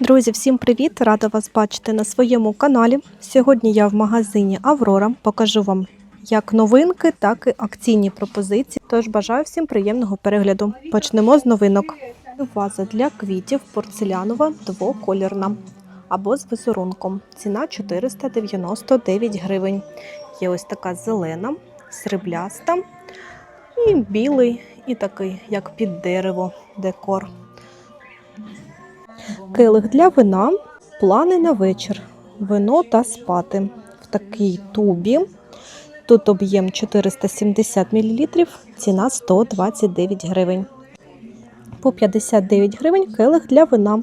Друзі, всім привіт! Рада вас бачити на своєму каналі. Сьогодні я в магазині Аврора. Покажу вам як новинки, так і акційні пропозиції. Тож бажаю всім приємного перегляду. Почнемо з новинок. Ваза для квітів порцелянова двоколірна або з візерунком. Ціна 499 гривень. Є ось така зелена, срібляста і білий, і такий, як під дерево, декор. Келих для вина, плани на вечір, вино та спати. В такій тубі. Тут об'єм 470 мл, ціна 129 гривень. По 59 гривень келих для вина,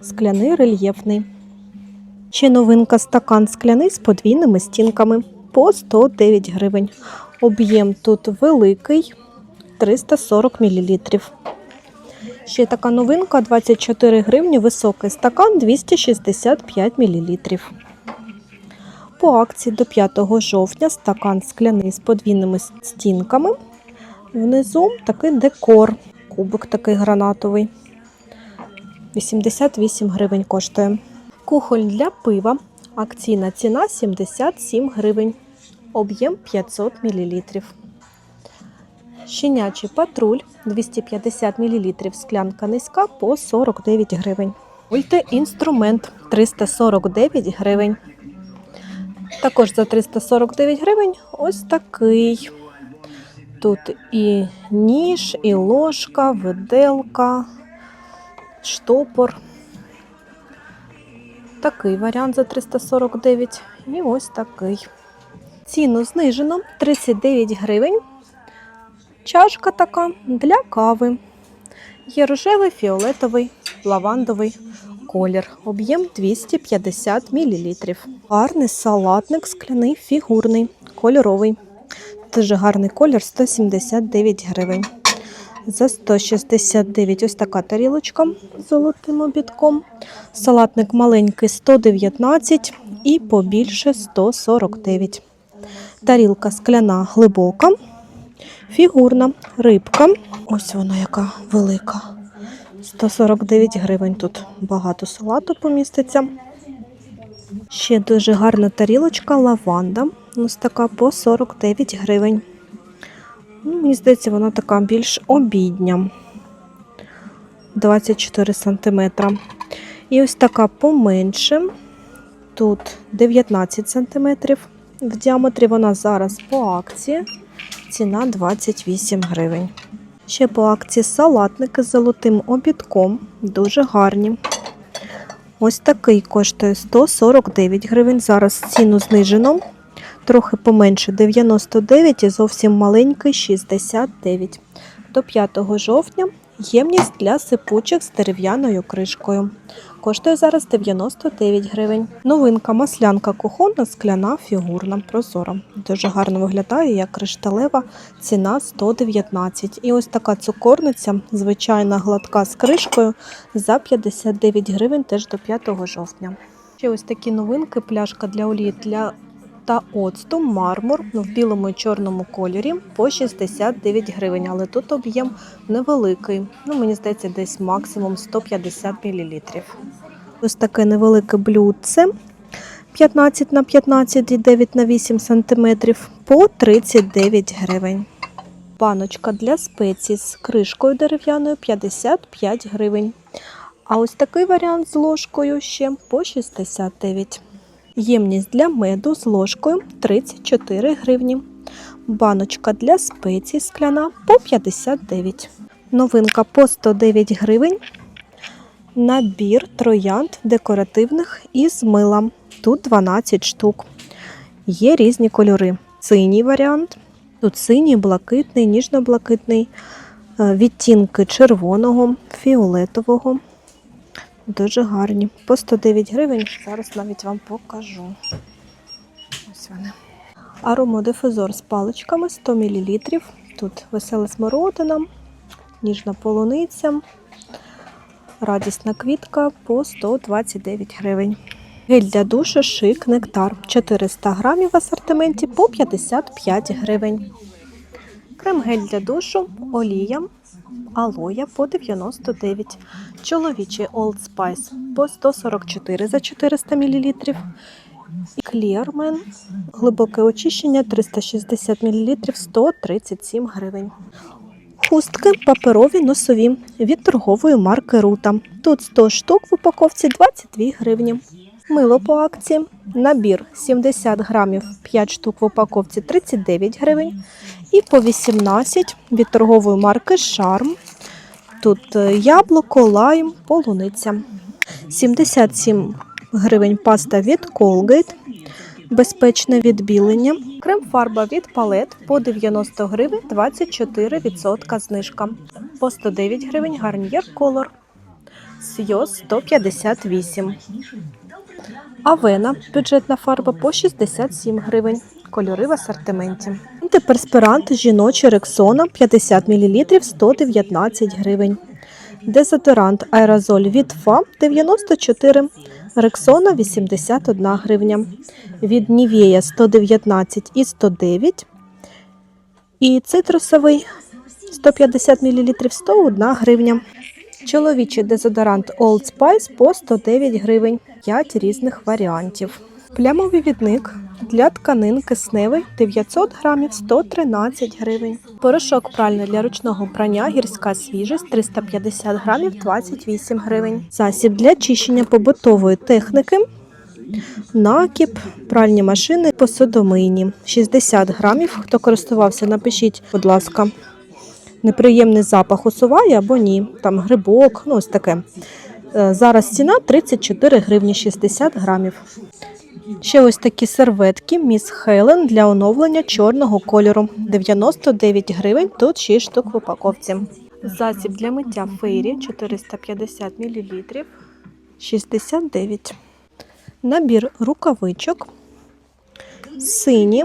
скляний рельєфний. Ще новинка стакан скляний з подвійними стінками по 109 гривень. Об'єм тут великий 340 мл. Ще така новинка 24 гривні, високий стакан 265 мл. По акції до 5 жовтня стакан скляний з подвійними стінками. Внизу такий декор, кубик такий гранатовий. 88 гривень коштує. Кухоль для пива. Акційна ціна 77 гривень. Об'єм 500 мл. Щенячий патруль 250 мл. Склянка низька по 49 гривень. Мультиінструмент 349 гривень. Також за 349 гривень ось такий. Тут і ніж, і ложка, виделка, штопор. Такий варіант за 349 і ось такий. Ціну знижено 39 гривень. Чашка така для кави. Є рожевий, фіолетовий, лавандовий колір. Об'єм 250 мл. Гарний салатник скляний, фігурний, кольоровий. Дуже гарний колір 179 гривень. За 169 ось така тарілочка з золотим обідком. Салатник маленький 119 і побільше 149. Тарілка скляна глибока. Фігурна рибка. Ось вона яка велика. 149 гривень. Тут багато салату поміститься. Ще дуже гарна тарілочка лаванда. Ось така по 49 гривень. Ну, Мені здається, вона така більш обідня. 24 см. І ось така поменше. Тут 19 см. В діаметрі вона зараз по акції. Ціна 28 гривень. Ще по акції салатники з золотим обідком. Дуже гарні. Ось такий коштує 149 гривень. Зараз ціну знижено. Трохи поменше 99 і зовсім маленький 69. До 5 жовтня ємність для сипучих з дерев'яною кришкою. Коштує зараз 99 гривень. Новинка маслянка кухонна, скляна, фігурна, прозора. Дуже гарно виглядає, як кришталева, ціна 119. І ось така цукорниця, звичайна гладка з кришкою за 59 гривень теж до 5 жовтня. Ще ось такі новинки, пляшка для олії для та оцту мармур в білому і чорному кольорі по 69 гривень, але тут об'єм невеликий. Ну, мені здається, десь максимум 150 мл. Ось таке невелике блюдце 15 на 15 і 9 на 8 см по 39 гривень. Баночка для спецій з кришкою дерев'яною 55 гривень. А ось такий варіант з ложкою ще по 69 Ємність для меду з ложкою 34 гривні. Баночка для спецій скляна по 59. Новинка по 109 гривень. Набір троянд декоративних із мила. Тут 12 штук. Є різні кольори. Синій варіант. Тут синій, блакитний, ніжно-блакитний, е, відтінки червоного, фіолетового. Дуже гарні. По 109 гривень. Зараз навіть вам покажу. Ось вони. Аромодифузор з паличками 100 мл. Тут весела смородина, ніжна полуниця, радісна квітка по 129 гривень. Гель для душу шик нектар 400 грамів в асортименті по 55 гривень. Крем-гель для душу, олія, алоя по 99. Чоловічий Old Spice по 144 за 400 мл. Clearman глибоке очищення 360 мл 137 гривень. Хустки паперові носові від торгової марки Рута. Тут 100 штук в упаковці 22 гривні. Мило по акції. Набір 70 грамів 5 штук в упаковці 39 гривень. І по 18 від торгової марки Шарм. Тут е, яблуко, лайм, полуниця. 77 гривень паста від Colgate. Безпечне відбілення. Крем-фарба від палет по 90 гривень 24% знижка. По 109 гривень гарнір колор. Сйоз 158. Авена бюджетна фарба по 67 гривень. Кольори в асортименті. Антиперспирант жіночий Рексона 50 мл 119 гривень. Дезодорант аерозоль від ФА 94, Рексона 81 гривня. Від Нівея 119 і 109. І цитрусовий 150 мл 101 гривня. Чоловічий дезодорант Old Spice по 109 гривень. 5 різних варіантів. Плямовий відник для тканин кисневий 900 грамів 113 гривень. Порошок пральний для ручного прання гірська свіжість 350 грамів 28 гривень. Засіб для чищення побутової техніки. Накіп, пральні машини, посудомийні 60 грамів. Хто користувався, напишіть, будь ласка. Неприємний запах усуває або ні. Там грибок, ну ось таке. Е, Зараз ціна 34 гривні 60 грамів. Ще ось такі серветки Міс Хелен для оновлення чорного кольору. 99 гривень, тут 6 штук в упаковці. Засіб для миття фейрі 450 мл 69. Набір рукавичок. Сині.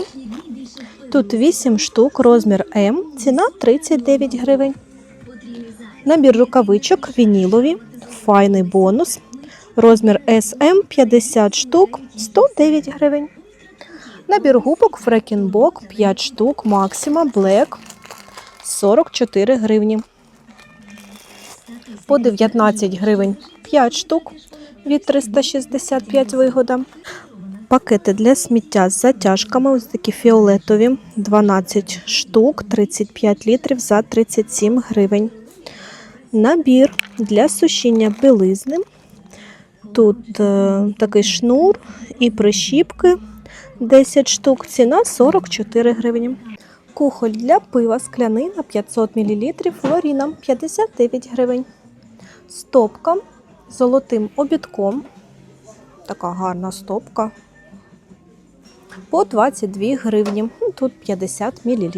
Тут 8 штук, розмір М, ціна 39 гривень. Набір рукавичок вінілові, файний бонус. Розмір SM 50 штук 109 гривень. Набір губок Фрекінбок 5 штук, Максима Black 44 гривні. По 19 гривень 5 штук від 365 вигода. Пакети для сміття з затяжками, ось такі фіолетові, 12 штук, 35 літрів за 37 гривень. Набір для сушіння білизни. Тут е, такий шнур і прищіпки 10 штук, ціна 44 гривні. Кухоль для пива скляний на 500 мл, флоріна 59 гривень. Стопка золотим обідком. Така гарна стопка. По 22 гривні. Тут 50 мл.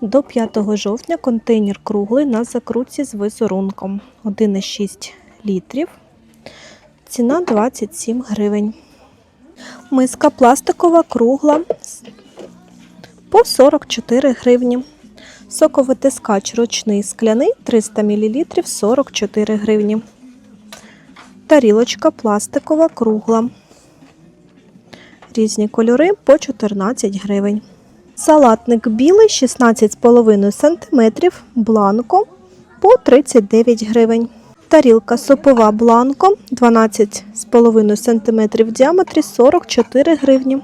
До 5 жовтня контейнер круглий на закрутці з візерунком 1,6 літрів. Ціна 27 гривень. Миска пластикова кругла по 44 гривні. Соковитискач ручний скляний 300 мл 44 гривні. Тарілочка пластикова кругла. Різні кольори по 14 гривень. Салатник білий 16,5 см бланко по 39 гривень. Тарілка супова бланко 12,5 см в діаметрі 44 гривні.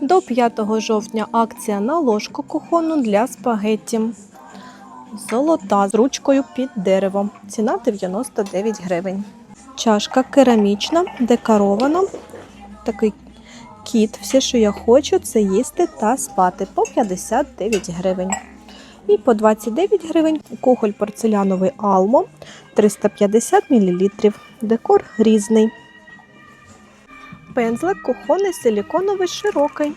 До 5 жовтня акція на ложку кухонну для спагетті. Золота з ручкою під деревом. Ціна 99 гривень. Чашка керамічна, декорована. Такий кіт. Все, що я хочу, це їсти та спати по 59 гривень. І по 29 гривень кухоль порцеляновий Алмо 350 мл. Декор різний. Пензлик кухонний силіконовий широкий.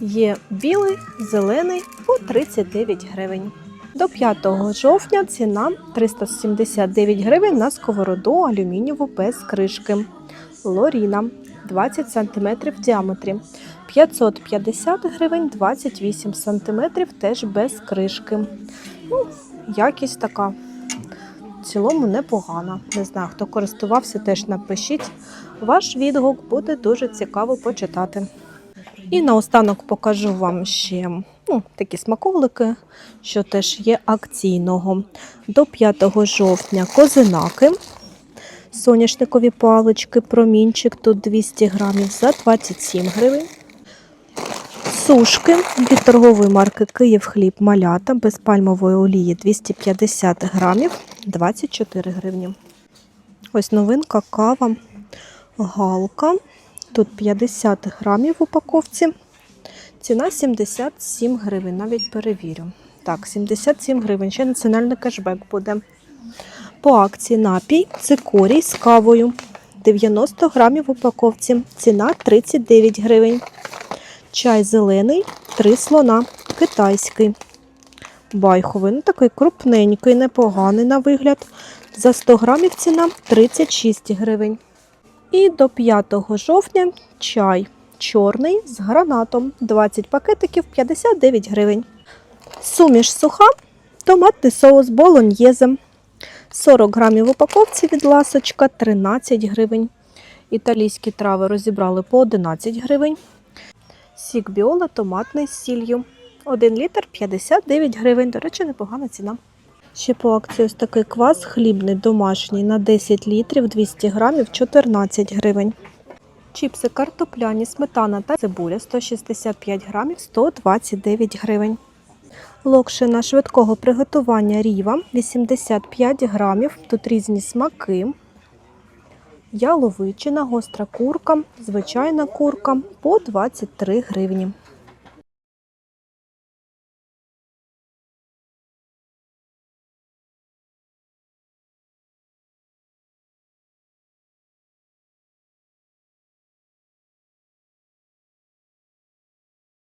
Є білий, зелений по 39 гривень. До 5 жовтня ціна 379 гривень на сковороду алюмінієву без кришки. Лоріна 20 см в діаметрі. 550 гривень 28 см теж без кришки. Ну, якість така. В цілому непогана. Не знаю, хто користувався, теж напишіть. Ваш відгук буде дуже цікаво почитати. І наостанок покажу вам ще ну, такі смаколики, що теж є акційного. До 5 жовтня козинаки, соняшникові палички, промінчик тут 200 грамів за 27 гривень. Сушки від торгової марки Київ хліб малята без пальмової олії 250 грамів 24 гривні. Ось новинка кава галка. Тут 50 грамів в упаковці. Ціна 77 гривень, навіть перевірю. Так, 77 гривень. Ще національний кешбек буде. По акції напій цикорій з кавою. 90 грамів в упаковці. Ціна 39 гривень. Чай зелений, 3 слона, китайський. Байховий, ну такий крупненький, непоганий на вигляд. За 100 грамів ціна 36 гривень. І до 5 жовтня чай чорний з гранатом. 20 пакетиків 59 гривень. Суміш суха, томатний соус болоньєзе. 40 грамів упаковці від ласочка 13 гривень. Італійські трави розібрали по 11 гривень. Сік біола томатний з сіллю. 1 літр 59 гривень. До речі, непогана ціна. Ще по акції ось такий квас хлібний домашній на 10 літрів 200 грамів 14 гривень. Чіпси картопляні, сметана та цибуля 165 грамів 129 гривень. Локшина швидкого приготування ріва 85 грамів. Тут різні смаки. Яловичина, гостра курка, звичайна курка по 23 гривні.